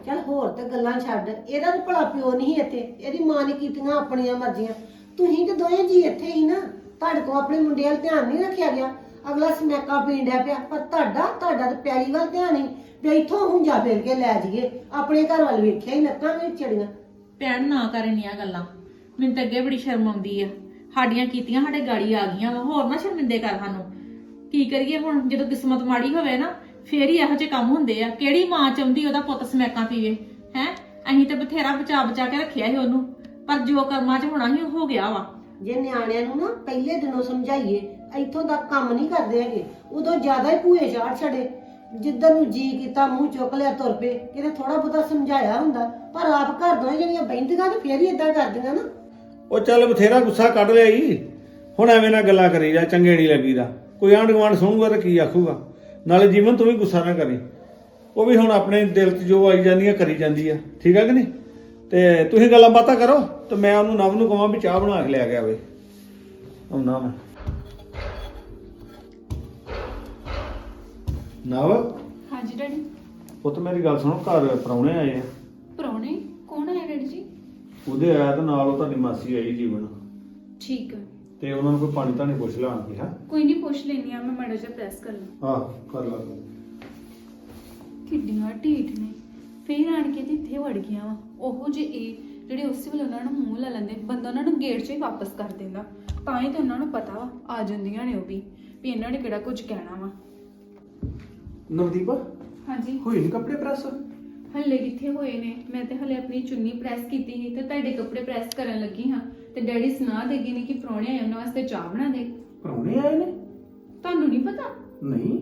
ਚੱਲ ਹੋਰ ਤੇ ਗੱਲਾਂ ਛੱਡ, ਇਹਦਾ ਤਾਂ ਭਲਾ ਪਿਓ ਨਹੀਂ ਇੱਥੇ, ਇਹਦੀ ਮਾਂ ਨੇ ਕੀਤੀਆਂ ਆਪਣੀਆਂ ਮਰਜ਼ੀਆਂ। ਤੁਸੀਂ ਤੇ ਦੋਵੇਂ ਜੀ ਇੱਥੇ ਹੀ ਨਾ, ਤੁਹਾਡੇ ਕੋਲ ਆਪਣੇ ਮੁੰਡੇ ਵੱਲ ਧਿਆਨ ਨਹੀਂ ਰੱਖਿਆ ਗਿਆ। ਅਗਲਾ ਸਮੈਕਾ ਪੀਣ ਪਿਆ, ਪਰ ਤੁਹਾਡਾ ਤੁਹਾਡਾ ਤਾਂ ਪਿਆਲੀ ਵੱਲ ਧਿਆਨ ਹੀ, ਵੀ ਇੱਥੋਂ ਹੁੰਜਾ ਫੇਰ ਕੇ ਲੈ ਜਾਈਏ। ਆਪਣੇ ਘਰ ਵੱਲ ਵੇਖਿਆ ਹੀ ਨੱਕਾਂ ਵਿੱਚ ਚੜੀਆਂ। ਭੈਣ, ਨਾ ਕਰ ਇੰਨੀਆਂ ਗੱਲਾਂ। ਮੈਨੂੰ ਤਾਂ ਅੱਗੇ ਬੜੀ ਸ਼ਰਮ ਆਉਂਦੀ ਆ। ਸਾਡੀਆਂ ਕੀਤੀਆਂ ਸਾਡੇ ਗਾੜੀ ਆ ਗਈਆਂ ਵਾ, ਹੋਰ ਨਾ ਸ਼ਰਮਿੰਦੇ ਕਰ ਸਾਨੂੰ। ਕੀ ਕਰੀਏ ਹੁਣ, ਜਦੋਂ ਕਿਸਮਤ ਮਾੜੀ ਹੋਵੇ ਨਾ ਫੇਰ ਹੀ ਇਹੋ ਜਿਹੇ ਕੰਮ ਹੁੰਦੇ ਆ। ਕਿਹੜੀ ਮਾਂ ਚਾਹੁੰਦੀ ਉਹਦਾ ਪੁੱਤ ਸਮੈਕਾਂ ਪੀਵੇ ਹੈ? ਅਸੀਂ ਤੇ ਬਥੇਰਾ ਬਚਾ ਬਚਾ ਕੇ ਰੱਖਿਆ ਸੀ ਉਹਨੂੰ ਪਰ ਜੋ ਕਰਮਾਂ 'ਚ ਹੋਣਾ ਸੀ ਉਹ ਹੋ ਗਿਆ ਵਾ। ਜੇ ਨਿਆਣਿਆਂ ਨੂੰ ਨਾ ਪਹਿਲੇ ਦਿਨੋਂ ਸਮਝਾਈਏ ਇੱਥੋਂ ਤੱਕ ਕੰਮ ਨਹੀਂ ਕਰਦੇ ਹੈਗੇ ਉਦੋਂ ਜ਼ਿਆਦਾ ਹੀ ਭੂਏ ਚਾੜ ਛੜੇ ਜਿੱਦਨ ਨੂੰ ਜੀ ਕੀਤਾ ਮੂੰਹ ਚੁੱਕ ਲਿਆ ਤੁਰ ਪਏ ਕਿਤੇ ਥੋੜਾ ਬਹੁਤਾ ਸਮਝਾਇਆ ਹੁੰਦਾ ਪਰ ਆਪ ਘਰ ਦੋਏ ਜਿਹੜੀਆਂ ਬੈਂਦੀਆਂ ਤੇ ਫੇਰ ਹੀ ਇਦਾਂ ਕਰਦੀਆਂ ਨਾ। ਉਹ ਚੱਲ ਬਥੇਰਾ ਗੁੱਸਾ ਕੱਢ ਲਿਆ ਈ। ਹੁਣ ਐਵੇਂ ਨਾ ਗੱਲਾਂ ਕਰੀ ਜਾ ਚੰਗੇ ਨਹੀਂ ਲੱਗੀਦਾ। ਕੋਈ ਆਂਢ ਗੁਆਂਢ ਸੁਣੂਗਾ ਤਾਂ ਕੀ ਆਖੂਗਾ? ਨਾਲੇ ਜੀਵਨ ਤੂੰ ਵੀ ਗੁੱਸਾ ਨਾ ਕਰੀ। ਉਹ ਵੀ ਹੁਣ ਆਪਣੇ ਦਿਲ 'ਚ ਜੋ ਆਈ ਜਾਂਦੀ ਆ ਕਰੀ ਜਾਂਦੀ ਆ। ਠੀਕ ਆ ਕਿ ਨਹੀਂ? ਤੇ ਤੁਸੀਂ ਗੱਲਾਂ ਬਾਤਾਂ ਕਰੋ ਤੇ ਮੈਂ ਉਹਨੂੰ ਨਵ ਨੂੰ ਕਹਾਂ ਵੀ ਚਾਹ ਬਣਾ ਕੇ ਲਿਆ ਕੇ ਆਵੇ। ਆਉਣਾ ਮੈਂ ਨਵ? ਹਾਂਜੀ ਡੈਡੀ। ਪੁੱਤ ਮੇਰੀ ਗੱਲ ਸੁਣੋ ਘਰ ਪਰੌਣੇ ਆਏ ਆ। ਪ੍ਰਾਹੁਣੇ? ਕੌਣ ਆਇਆ ਡੈਡੀ ਜੀ? ਉਹਦੇ ਆਇਆ ਤੇ ਨਾਲ ਉਹ ਤੁਹਾਡੀ ਮਾਸੀ ਆਈ ਜੀਵਨ। ਠੀਕ ਹੈ ਤੇ ਉਹਨਾਂ ਨੂੰ ਕੋਈ ਪਾਣੀ ਤਾਂ ਨਹੀਂ ਪੁੱਛ ਲਾਂ ਕੀ ਹਾਂ? ਕੋਈ ਨਹੀਂ ਪੁੱਛ ਲੈਣੀ ਆ ਮੈਂ ਮਾੜਾ ਜਿਹਾ ਪ੍ਰੈਸ ਕਰ ਲਾਂ। ਹਾਂ ਕਰ ਲਾ ਕਿੱਡੀਆਂ ਢੀਠ ਨੇ। ਫੇਰ ਆਣ ਕੇ ਤੇ ਇੱਥੇ ਵੜ ਗਿਆ ਵਾ। ਉਹੋ ਜੇ ਇਹ ਜਿਹੜੇ ਉਸੇ ਵੇਲੇ ਉਹਨਾਂ ਨੂੰ ਮੂੰਹ ਲਾ ਲੈਂਦੇ ਬੰਦਾ ਉਹਨਾਂ ਨੂੰ ਗੇਟ 'ਚ ਹੀ ਵਾਪਸ ਕਰ ਦਿੰਦਾ। ਤਾਂ ਹੀ ਤਾਂ ਉਹਨਾਂ ਨੂੰ ਪਤਾ ਵਾ ਆ ਜਾਂਦੀਆਂ ਨੇ ਉਹ ਵੀ ਵੀ ਇਹਨਾਂ ਨੇ ਕਿਹੜਾ ਕੁਝ ਕਹਿਣਾ ਵਾ। ਨਵਦੀਪ? ਹਾਂਜੀ। ਹੋਈ ਨਹੀਂ ਕੱਪੜੇ ਪ੍ਰੈਸ ਹੱਲੇ ਕਿੱਥੇ ਹੋਏ ਨੇ? ਮੈਂ ਤੇ ਹੱਲੇ ਆਪਣੀ ਚੁੰਨੀ ਪ੍ਰੈਸ ਕੀਤੀ ਸੀ ਤੇ ਤੁਹਾਡੇ ਕੱਪੜੇ ਪ੍ਰੈਸ ਕਰਨ ਲੱਗੀ ਹਾਂ। ਤੇ ਡੈਡੀ ਸੁਣਾ ਦੇ ਗਏ ਨੇ ਕਿ ਪ੍ਰਾਹੁਣੇ ਆਏ ਉਹਨਾਂ ਵਾਸਤੇ ਚਾਹ ਬਣਾ ਦੇ। ਪਰੌਣੇ ਆਏ ਨੇ? ਤੁਹਾਨੂੰ ਨਹੀਂ ਪਤਾ? ਨਹੀਂ।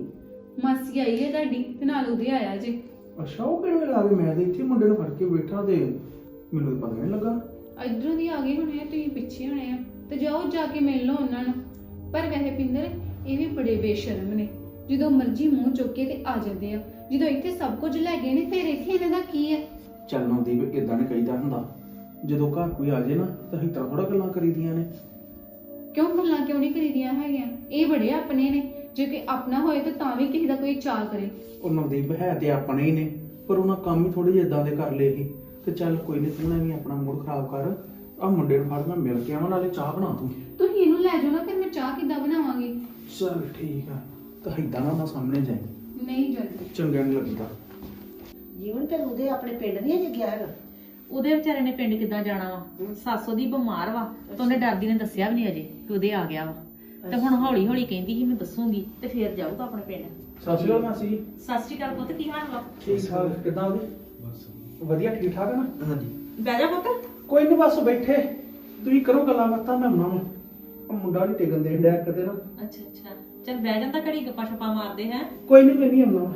ਮਾਸੀ ਆਈ ਹੈ ਤੁਹਾਡੀ ਤੇ ਨਾਲ ਉਹਦੇ ਆਇਆ ਜੇ। ਅੱਛਾ ਉਹ ਕਿਹੜੇ ਵੇਲੇ ਆ ਗਏ? ਮੈਂ ਤੇ ਇੱਥੇ ਮੁੰਡੇ ਨੂੰ ਫੜ ਕੇ ਬੈਠਾ ਤੇ ਮੈਨੂੰ ਤਾਂ ਪਤਾ ਨਹੀਂ ਲੱਗਾ। ਇਧਰੋਂ ਦੀ ਆ ਗਏ ਹੋਣੇ ਆ ਤੁਸੀਂ ਪਿੱਛੇ ਹੋਣੇ ਆ। ਤੇ ਜਾਓ ਜਾ ਕੇ ਮਿਲ ਲਓ ਉਹਨਾਂ ਨੂੰ। ਪਰ ਵੈਸੇ ਪਿੰਦਰ ਇਹ ਵੀ ਬੜੇ ਬੇਸ਼ਰਮ ਨੇ। ਜਦੋਂ ਮਰਜ਼ੀ ਮੂੰਹ ਚੁੱਕ ਕੇ ਤੇ ਆ ਜਾਂਦੇ ਆ। ਜਦੋਂ ਇੱਥੇ ਸਭ ਕੁਝ ਲੈ ਗਏ ਨੇ ਫਿਰ ਇੱਥੇ ਇਹਨਾਂ ਦਾ ਕੀ ਹੈ? ਚੱਲ ਨਵਦੀਪ ਇਦਾਂ ਨਹੀਂ ਕਹੀਦਾ ਹੁੰਦਾ। ਜਦੋਂ ਘਰ ਕੋਈ ਆ ਜੇ ਨਾ ਤਾਂ ਅਸੀਂ ਤਾਂ ਥੋੜਾ ਗੱਲਾਂ ਕਰੀਦੀਆਂ ਨੇ। ਕਿਉਂ ਗੱਲਾਂ ਕਿਉਂ ਨਹੀਂ ਕਰੀਦੀਆਂ ਹੈਗੀਆਂ? ਇਹ ਬੜੇ ਆਪਣੇ ਨੇ। ਜੇ ਕਿ ਆਪਣਾ ਹੋਏ ਤਾਂ ਤਾਂ ਵੀ ਕਿਸੇ ਦਾ ਕੋਈ ਚਾਲ ਕਰੇ। ਉਹ ਨਵਦੀਪ ਹੈ ਤੇ ਆਪਣੇ ਹੀ ਨੇ ਪਰ ਉਹਨਾਂ ਕੰਮ ਹੀ ਥੋੜੇ ਜਿਹੇ ਇਦਾਂ ਦੇ ਕਰ ਲਏ ਸੀ। ਤੇ ਚੱਲ ਕੋਈ ਨਹੀਂ ਤੂੰ ਨਾ ਵੀ ਆਪਣਾ ਮੂਡ ਖਰਾਬ ਕਰ। ਆ ਮੁੰਡੇ ਨੂੰ ਫੜ ਮੈਂ ਮਿਲ ਕੇ ਆਵਾਂ ਨਾਲੇ ਚਾਹ ਬਣਾ ਤੂੰ ਤੁਸੀਂ ਇਹਨੂੰ ਲੈ ਜਾਓ ਨਾ ਫਿਰ ਮੈਂ ਚਾਹ ਕਿੱਦਾਂ ਬਣਾਵਾਂਗੀ? ਚੱਲ ਠੀਕ ਆ ਤਾਂ ਇਦਾਂ ਨਾ ਨਾ ਸਾਹਮਣੇ ਜਾਏ ਨਹੀਂ ਜਾਂਦੀ। ਚੰਗਾ ਨਹੀਂ ਲੱਗਦਾ। ਜੀਵਨ ਤੇ ਉਹਦੇ ਆਪਣੇ ਪਿੰਡ ਨਹੀਂ ਅਜੇ ਗਿਆ ਹੈਗਾ ਉਹਦੇ ਵਿਚਾਰੇ ਨੇ ਪਿੰਡ ਕਿੱਦਾਂ ਜਾਣਾ ਵਾ? ਸੱਸ ਉਹਦੀ ਬਿਮਾਰ ਵਾ ਤੇ ਉਹਨੇ ਡਰਦੀ ਨੇ ਦੱਸਿਆ ਵੀ ਨਹੀਂ ਅਜੇ ਕਿ ਉਹਦੇ ਆ ਗਿਆ ਵਾ। ਤੇ ਹੁਣ ਹੌਲੀ ਹੌਲੀ ਕਹਿੰਦੀ ਸੀ ਮੈਂ ਦੱਸੂਗੀ। ਤੇ ਫੇਰ ਜਾਊਗਾ ਆਪਣੇ ਪਿੰਡ। ਸਤਿ ਸ਼੍ਰੀ ਅਕਾਲ ਮਾਸੀ ਜੀ। ਸਤਿ ਸ਼੍ਰੀ ਅਕਾਲ ਪੁੱਤ ਕੀ ਹਾਲ ਵਾ? ਠੀਕ ਠਾਕ ਕਿਦਾਂ ਉਹਦੇ ਵਧੀਆ ਠੀਕ ਠਾਕ ਨਾ? ਹਾਂਜੀ। ਬਹਿ ਜਾ ਪੁੱਤ। ਕੋਈ ਨਹੀਂ ਬਸ ਬੈਠੇ। ਤੁਸੀਂ ਕਰੋ ਗੱਲਾਂ ਬਾਤਾਂ ਮੈਂ ਆਉਣਾ ਵਾ। ਉਹ ਮੁੰਡਾ ਨਹੀਂ ਟਿਕਣ ਦੇ ਡਿਆ ਕਦੇ ਨਾ ਅੱਛਾ ਅੱਛਾ। ਚਲ ਬਹਿ ਜਾਂਦਾ ਘੜੀ ਗੱਪਾਂ ਛਪਾਂ ਮਾਰਦੇ ਹੈ। ਕੋਈ ਨਹੀਂ ਕੋਈ ਨਹੀਂ ਆਉਣਾ